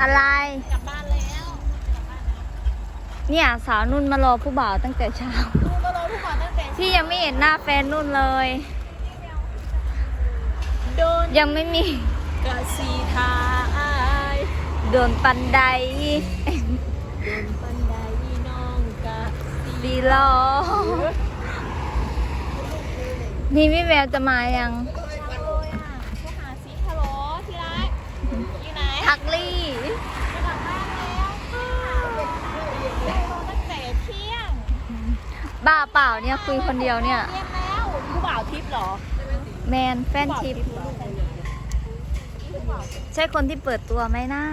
อะไร กลับบ้านแล้วเนี่ยสาวนุ่นมารอผู้บ่าวตั้งแต่เช้า ดูก็รอทุกคนตั้งแต่พี่ยังไม่เห็นหน้าแฟนนุ่นเลย โดนยังไม่มีกะสีทายโดนปันไดโดนปันไดน้องกะสีดีรอนี่พี่แววจะมายัง อยู่ไหนทักลี่จะกลับบ้านแล้วค่ะรอตั้งแต่เที่ยงบ้าเปล่าเนี่ยคุยคนเดียวเนี่ยเรียนแล้วผู้บ่าวทิพย์เหรอแมนแฟนชิป ใช่คนที่เปิดตัวไหมนะ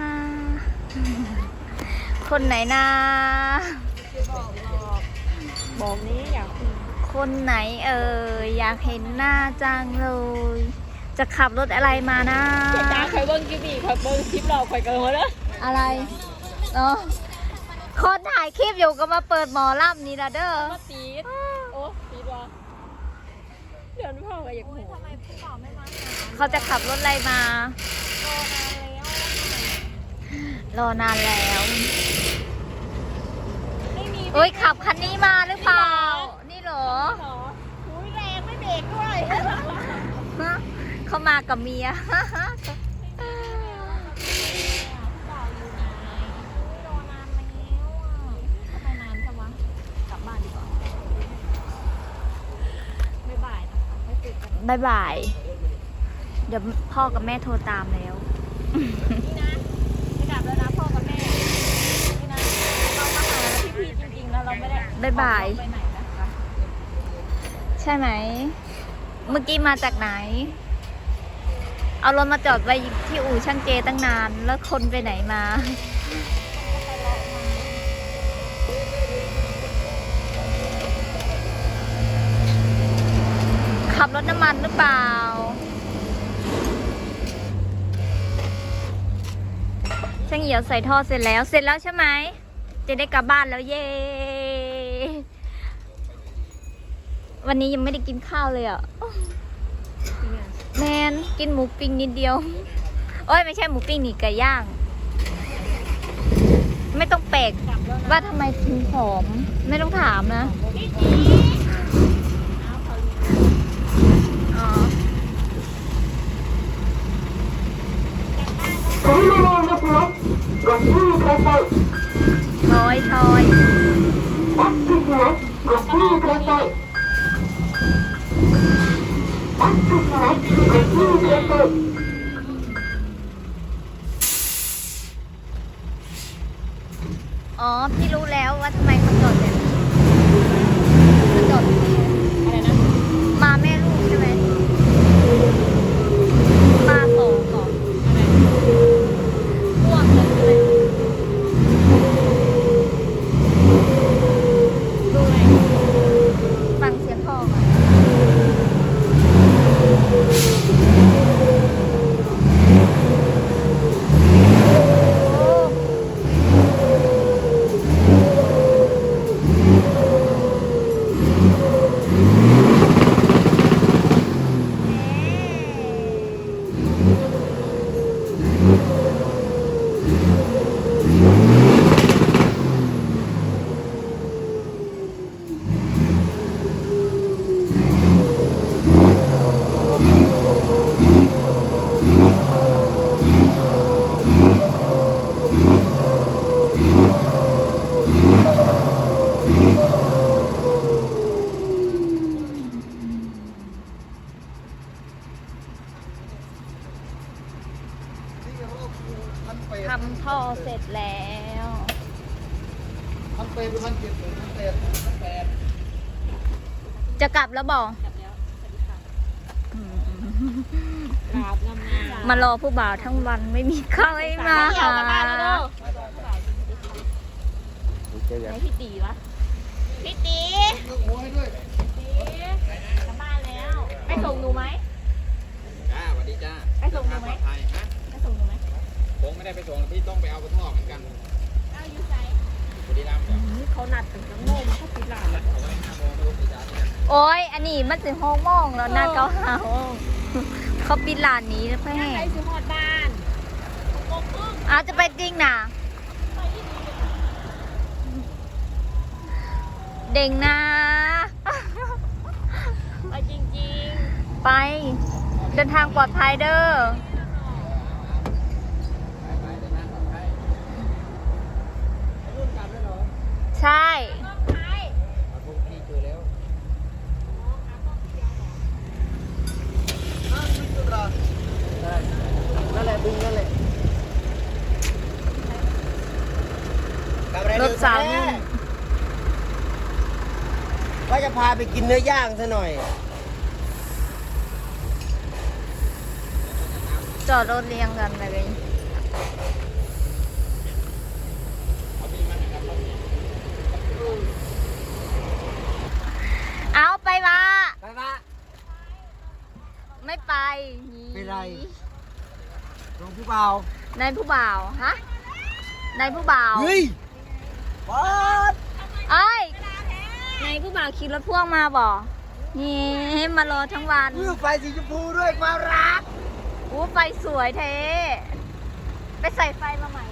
คนไหนนะ บอกบอกบอกนี้อยากคุยคนไหนเอ่ยอยากเห็นหน้าจังเลย จะขับรถอะไรมานะเจ๊จ้าเคยเบิ้งกิบบี้เคยเบิ้งคลิปเราเคยเกินมาแล้วอะไรเนาะคนถ่ายคลิปอยู่ก็มาเปิดหมอล่ำนี่นะเด้อมาตีดโอ้ตีดวะเดี๋ยวพ่อก็อยากหัวทำไมผู้บ่าวไม่มาหาเขาจะขับรถอะไรมา รอนานแล้ว รอนานแล้ว ไม่มีเอ้ยขับคันนี้มาหรือเปล่า นี่เหรอ เหรออุ้ยแรงไม่เบรกด้วย เขามากับเมียผู้บ่าวอยู่ไหนอุ้ยรอนานแล้วอะทำไมนานจังวะกลับบ้านดีกว่าบ๊ายบายนะคะไม่ติดกันบายบาย เดี๋ยวพ่อกับแม่โทรตามแล้วนี่นะจะกลับแล้วนะพ่อกับแม่นี่นะเรามาหาพี่พีจริงๆแล้วเราไม่ได้บ๊ายบายไปไหนนะคะใช่ไหม เมื่อกี้มาจากไหน เอารถมาจอดไว้ที่อู่ช่างเจตั้งนาน แล้วคนไปไหนมา ขับรถน้ำมันหรือเปล่า ช่างเหี่ยวใส่ท่อเสร็จแล้ว เสร็จแล้วใช่ไหม จะได้กลับบ้านแล้วเย้วันนี้ยังไม่ได้กินข้าวเลยอะแมน กินหมูปิ้งนิดเดียว โอ้ยไม่ใช่หมูปิ้งนี่ไก่ย่าง ไม่ต้องแปลกว่าทำไมถึงหอม ไม่ต้องถามนะถอยถอยถอย อ๋อพี่รู้แล้วว่าทำไมเขาจอดแบบนี้เขาจอดแบบนี้ อะไรนะ มาแม่ลูกใช่ไหม มาสองก่อนพ่วงเลยใช่ไหมดูไหมฟังเสียงพ่อก่อนโอ้ ทำท่อเสร็จแล้วพันเปย์เป็นพันเจ็ดพันแปดพันแปดจะกลับแล้วบอกกลับแล้วสวัสดีค่ะกราบงามๆมารอผู้บ่าวทั้งวันไม่มีข้าวให้มาเที่ยวหากันบ้านแล้วเด้อเจ๊ยัไหนงพี่ตีวะพี่ตี โอ้ย อันนี้มันสิหกโมงแล้วนะเก้าหาโมงเขาปิดร้านนี้แล้วเพื่อยังให้ไงสิหอดบ้านหกโมงครึ่งเอาจะไปจริงนะเด่งนะไปจริงไปเดินทางปลอดภัยเด้อไปเดินทางปลอดภัยใช่ เอาพวกพี่เจอแล้ว นั่นแหละ บึงนั่นแหละรถสาวนี่ว่าจะพาไปกินเนื้อย่างซะหน่อย จอดรถเรียงกันเลยเอาไปวะไปปะไม่ไป เป็นไร หลวงผู้เบานายผู้บ่าวฮะนายผู้บ่าวเฮ้ยบอสเอ้ยนายผู้บ่าวขี่รถพ่วงมาบ่นี่มารอทั้งวันเพื่อไฟสีชมพูด้วยความรักอู้ไฟสวยเทไปใส่ไฟมาใหม่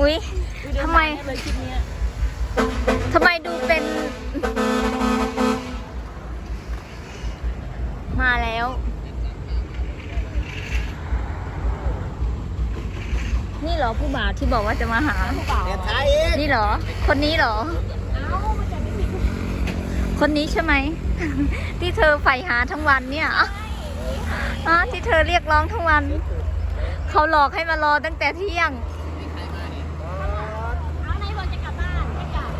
อุ๊ยๆทำไมเลยคลิปเนี้ยทำไมดูเป็น มาแล้ว นี่เหรอผู้บ่าวที่บอกว่าจะมาหา เดี๋ยวท้ายอีกนี่เหรอ คนนี้เหรอ คนนี้ใช่ไหม ที่เธอใฝ่หาทั้งวันเนี่ยอ๋อที่เธอเรียกร้องทั้งวัน เขาหลอกให้มารอตั้งแต่เที่ยง เอาไหนบอกจะกลับบ้านไม่กลับ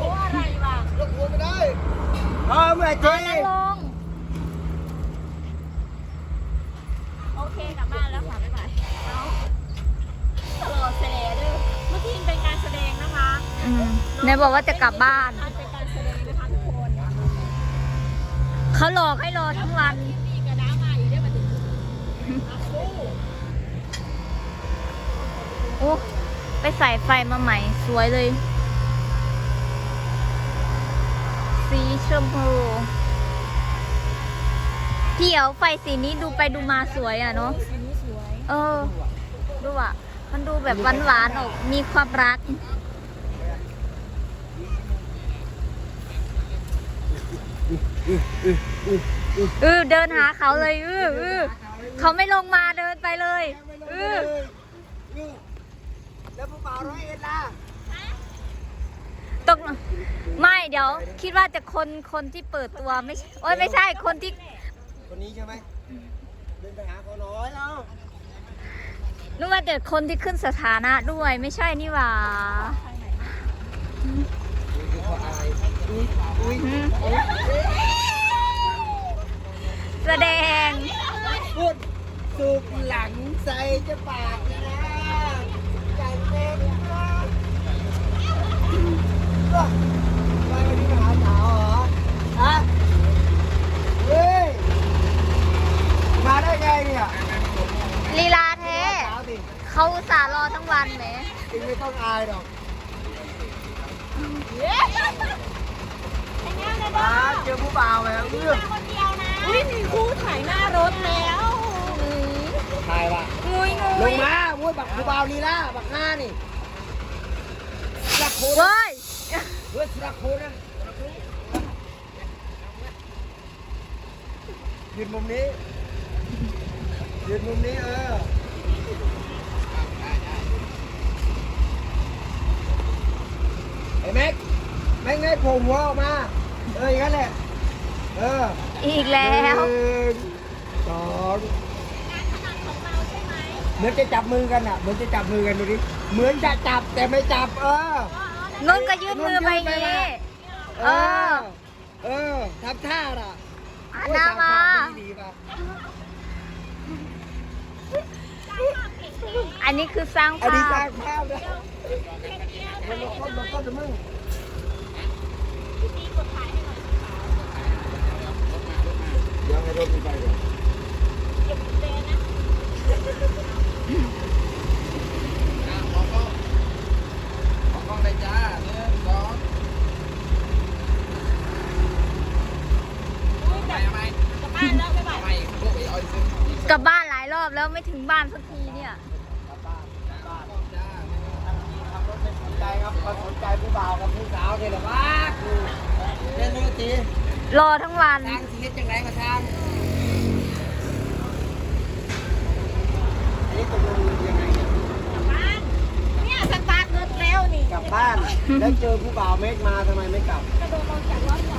โอ้อะไรวะ ยกหัวไม่ได้เออเมื่อเจ๊นั่งลง โอเคกลับบ้านแล้วค่ะบ๊ายบายเอาตลอดแสดงด้วยเมื่อกี้เป็นการแสดงนะคะอืมนายบอกว่าจะกลับบ้าน เป็นการแสดงนะคะทุกคนเขาหลอกให้รอทั้งวัน นี่กระด้ามาอยู่ได้มาถึงอะสู้โอ้ ไปใส่ไฟมาใหม่ สวยเลย สี ชมพู เดี๋ยวไฟสีนี้ดูไปดูมาสวยอะเนาะ สีนี้สวยเออ ดูอะ มันดูแบบหวานๆออกมีความรัก เออเดินหาเขาเลยเออเออเขาไม่ลงมาเดินไปเลยเออแล้วผู้บ่าวร้อยเอ็ดล่ะ ตกไม่เดี๋ยว คิดว่าจะคนคนที่เปิดตัวไม่ใช่โอ้ยไม่ใช่คนที่คนนี้ใช่ไหมเดินไปหาเขาน้อยแล้วนึกว่าจะคนที่ขึ้นสถานะด้วยไม่ใช่นี่หว่าเขาอายอุ้ยอุ้ยหืมแสดงพูดสูบหลังใส่จะปากนะใจเต้นนะไปวันนี้มาหาสาวเหรอฮะเฮ้ยมาได้ไงเนี่ย ลีลาแท้ สาวดิ เขาอุตส่าห์รอทั้งวันแหม จริงไม่ต้องอายหรอก เป็นไงเลย มา บ้าง เจอผู้บ่าวแล้วเรื่อง คนเดียวนะอุ้ยมีคู่ถ่ายหน้ารถแล้ว ถ่ายว่ะ งุยงุ ล ย งมาโว้ย บักผู้บ่าวนี่ล่ะบักห้านี่สักโคนเว้ยเฮ้ยสักโคนนะยืนมุมนี้ยืนมุมนี้เออไอ้แม็กแม็กไงโผล่หัวออกมาเอออย่างนั้นแหละเอออีกแล้ว หนึ่งสอง เหมือนจะจับมือกันอะ เหมือนจะจับมือกันดูดิ เหมือนจะจับแต่ไม่จับ เออนุ่นก็ยื่นมือไปอย่างนี้ เออ เออทำท่าน่ะอะหน้ามาโอ้ยสวๆดีๆป่ะอันนี้คือสร้างอันภานี้สร้าพงภาพนะมันลงก้นลงก้นจะมึงพี่กดถ่ายให้หน่อยเดี๋ยวให้รถมันไปก่อนเก็บกุญแจนะอะมอง กลับบ้านหลายรอบแล้วไม่ถึงบ้านสักทีเนี่ยกลับบ้านกลับบ้านจ้าขับรถไม่สนใจครับมาสนใจผู้บ่าวกับผู้สาวเนี่ยหละวะเล่นดูสิรอทั้งวัน ทางชีวิตจังไรมาทาง นนี้ตกลงยังไงเนี่ยกลับบ้านเนี่ยสตาร์ทรถแล้วนี่กลับบ้าน แล้วเจอผู้บ่าวเมกมาทำไมไม่กลับ กระโดดลงจากรถ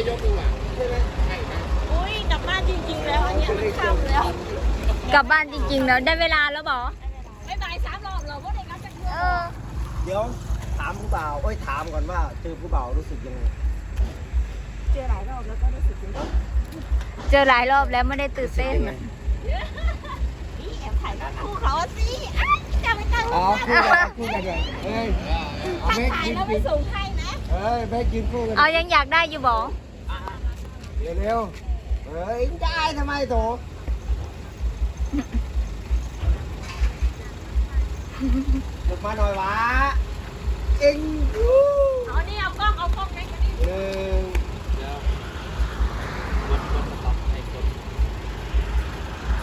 ไปยกดูอะใช่ไหมใช่ไหมอุ้ยกลับบ้านจริงๆแล้วอันเนี้ยมันค่ำแล้วกลับบ้านจริงๆแล้วได้เวลาแล้วบอบ๊ายบายสามรอบเหรอว่าได้รับจากเพื่เออนอเดี๋ยวถามผู้บ่าวเอ้ยถามก่อนว่าเจอผู้บ่าวรู้สึกยังไงเจอหลายรอบแล้วก็รู้สึกดีเจอหลายรอบแล้วไม่ได้ตื่นเต้นยังไงนี่แอบถ่ายรูปคู่เขาสิอ้ายจะไปตั้งรูอ๋อปคู่กันคู่กันเลยเฮ้ยเอาถ่ายเมกถ่ายยืนแล้วกิไม่นส่งให้นะเฮ้ยเมกยืนคู่กันเอายังอยากได้อยู่บอ เร็วๆเฮ้ยจะอายทำไมโถลุกมาหน่อยวะเอ็งดูเอานี่เอากล้องเอากล้องไหนกันนี่หนึ่งเดี๋ยวกดกดสต็อปให้กด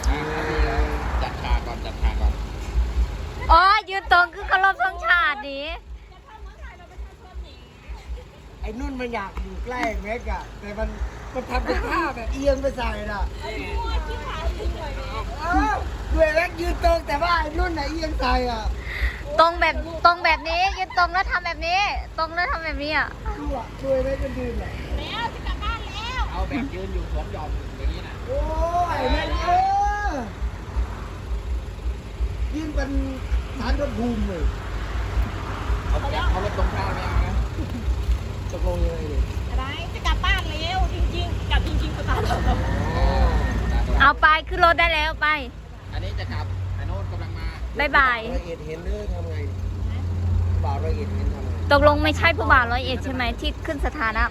อ่าจัดฉากก่อนจัดฉากก่อนอ๋อยืนตรงคือเคารพธงชาติดิจะเข้าเมืองไทยเราประชาชนหนีไอ้นุ่นมันอยากอยู่ใกล้เมกอะแต่มัน มันทำเป็นท่าแบบเอียงไปใส่น่ะไอ้มั่วที่ถ่ายจริงเลยเนี่ยเอ้าด้วยเมกยืนตรงแต่ว่าไอ้นุ่นน่ะเอียงใส่อะตรงแบบตรงแบบนี้ยืนตรงแล้วทำแบบนี้ ตรงแล้วทำแบบนี้อะดูอะด้วยเมกมันยืนอะแล้วจะกลับบ้านแล้วเอาแบบยืนอยู่สวมหยอมอย่างนี้นะโอ้ยเมกเออยืนเป็นฐานรถภูมิเลยเอาแบบเอารถตรงข้ามไม่เอานะตกลงยังไงเนี่ยอะไรจะกลั บบ้านแล้วจริงๆกลับจริงๆสตาร์ทรถเอาไปขึ้นรถได้แล้วไปอันนี้จะกลับอันโน้นกำลังมาบ๊ายบายละเอียดเห็นหรือทำไงบ่าวละเอียดเห็นทำไงตกลงไม่ใช่ผู้บ่าวร้อยเอ็ดใช่ไหมที่ขึ้นสถานะ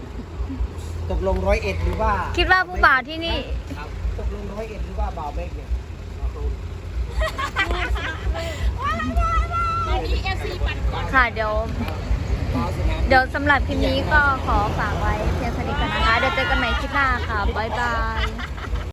ตกลงร้อยเอ็ดหรือว่าคิดว่าผู้บ่าวที่นี่ ครับตกลงร้อยเอ็ดหรือว่าบ่าวเมกเนี่ยตอนนี้เอฟซีปั่นก่อนค่ะเดี๋ยวบ่าวสนาม เดี๋ยวสำหรับคลิปนี้ก็ขอฝากไว้เพียงเท่านี้ก่อนนะคะ เดี๋ยวเจอกันใหม่คลิปหน้าค่ะ บ๊ายบาย